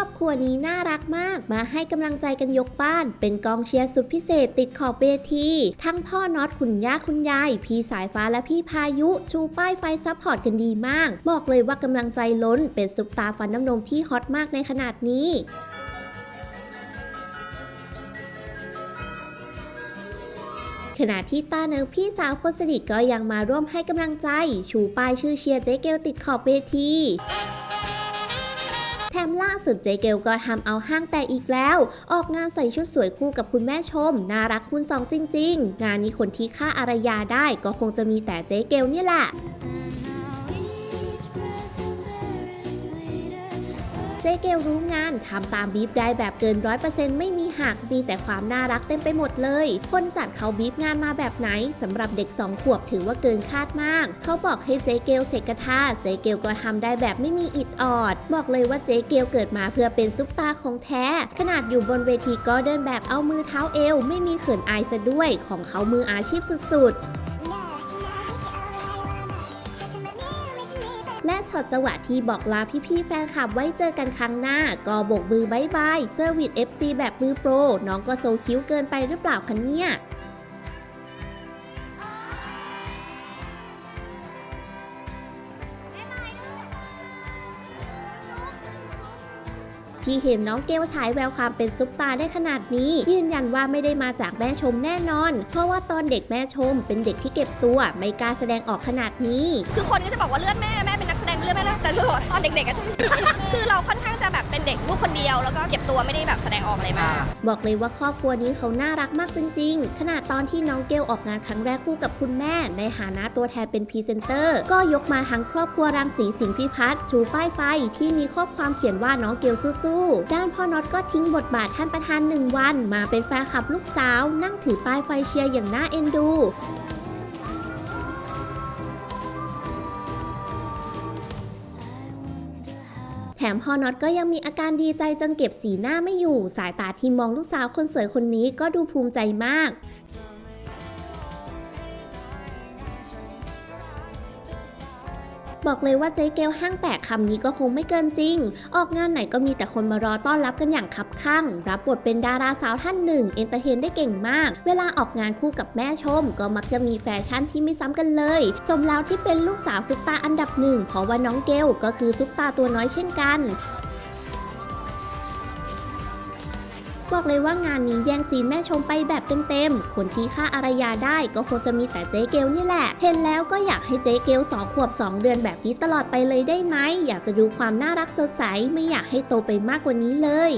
อบครัวนี้น่ารักมาก มาให้กำลังใจกันยกบ้าน เป็นกองเชียร์สุดพิเศษติดขอบเวทีทั้งพ่อน็อตคุณย่าคุณยาย พี่สายฟ้าและพี่พายุ ชูป้ายไฟซัพพอร์ตกันดีมาก บอกเลยว่ากำลังใจล้น เป็นซุปตาฟันน้ำนมที่ฮอตมากในขนาดนี้ขณะที่ตาเนิงพี่สาวคนสนิทก็ยังมาร่วมให้กำลังใจ ชูป้ายชื่อเชียร์เจ๊เกลติดขอบเวที สุดเจเกลก็ทำเอาห้างแตกอีกแล้ว ออกงานใส่ชุดสวยคู่กับคุณแม่ชม น่ารักคุณสองจริง ๆ งานนี้คนที่ฆ่าอารยาได้ก็คงจะมีแต่เจเกลนี่แหละ เจ๊เกลรู้งานทำตามบีฟได้แบบเกินร้อยเปอร์เซ็นต์ไม่มีหักมีแต่ความน่ารักเต็มไปหมดเลย คนจัดเขาบีฟงานมาแบบไหนสำหรับเด็ก 2 ขวบถือว่าเกินคาดมาก เขาบอกให้เจ๊เกลเสกกระทาเจ๊เกลก็ทำได้แบบไม่มีอิดออด บอกเลยว่าเจ๊เกลเกิดมาเพื่อเป็นซุปตาของแท้ ขนาดอยู่บนเวทีก็เดินแบบเอามือเท้าเอว ไม่มีเขินอายซะด้วยของเขามืออาชีพสุดๆ และช็อตจังหวะที่บอกลาพี่ๆแฟนคลับไว้เจอกันครั้งหน้า ก็โบกมือบายบายเซอร์วิส FC แบบมือโปร น้องก็โซคิ้วเกินไปหรือเปล่าคะเนี่ยที่เห็นน้องเกลฉายแววความเป็นซุปตาได้ขนาดนี้ ยืนยันว่าไม่ได้มาจากแม่ชมแน่นอน เพราะว่าตอนเด็กแม่ชมเป็นเด็กที่เก็บตัว ไม่กล้าแสดงออกขนาดนี้ คือคนก็จะบอกว่าเลือดแม่แม่เป็นนัก ดงเลือดแม่นะแต่ตอนเด็กๆอะใช่คือเราค่อนข้างจะแบบเป็นเด็กลูกคนเดียว แล้วก็เก็บตัวไม่ได้แบบแสดงออกอะไรมาก บอกเลยว่าครอบครัวนี้เขาน่ารักมากจริงๆ ขนาดตอนที่น้องเกลออกงานครั้งแรกคู่กับคุณแม่ ในฐานะตัวแทนเป็นพรีเซนเตอร์ ก็ยกมาทั้งครอบครัวรังสีสิงพิพัฒน์ชูป้ายไฟ ที่มีข้อความเขียนว่าน้องเกลสู้ๆ ด้านพ่อน็อตก็ทิ้งบทบาทท่านประธานหนึ่งวัน มาเป็นแฟนคลับลูกสาว นั่งถือป้ายไฟเชียร์อย่างน่าเอ็นดู แถมพ่อน็อตก็ยังมีอาการดีใจจนเก็บสีหน้าไม่อยู่ สายตาที่มองลูกสาวคนสวยคนนี้ก็ดูภูมิใจมาก บอกเลยว่าเจ๊เกลห้างแตกคำนี้ก็คงไม่เกินจริง ออกงานไหนก็มีแต่คนมารอต้อนรับกันอย่างคับขั่ง รับบทเป็นดาราสาวท่านหนึ่ง เอนเตอร์เทนได้เก่งมาก เวลาออกงานคู่กับแม่ชม ก็มักจะมีแฟชั่นที่ไม่ซ้ำกันเลย สมแล้วที่เป็นลูกสาวซุปตาอันดับหนึ่งเพราะว่าน้องเกลก็คือซุปตาตัวน้อยเช่นกัน บอกเลยว่างานนี้แย่งซีนแม่ชมไปแบบเต็มๆ คนที่ฆ่าอารยาได้ก็คงจะมีแต่เจ๊เกลนี่แหละ เห็นแล้วก็อยากให้เจ๊เกลสองขวบ 2 เดือนแบบนี้ตลอดไปเลยได้ไหม อยากจะดูความน่ารักสดใส ไม่อยากให้โตไปมากกว่านี้เลย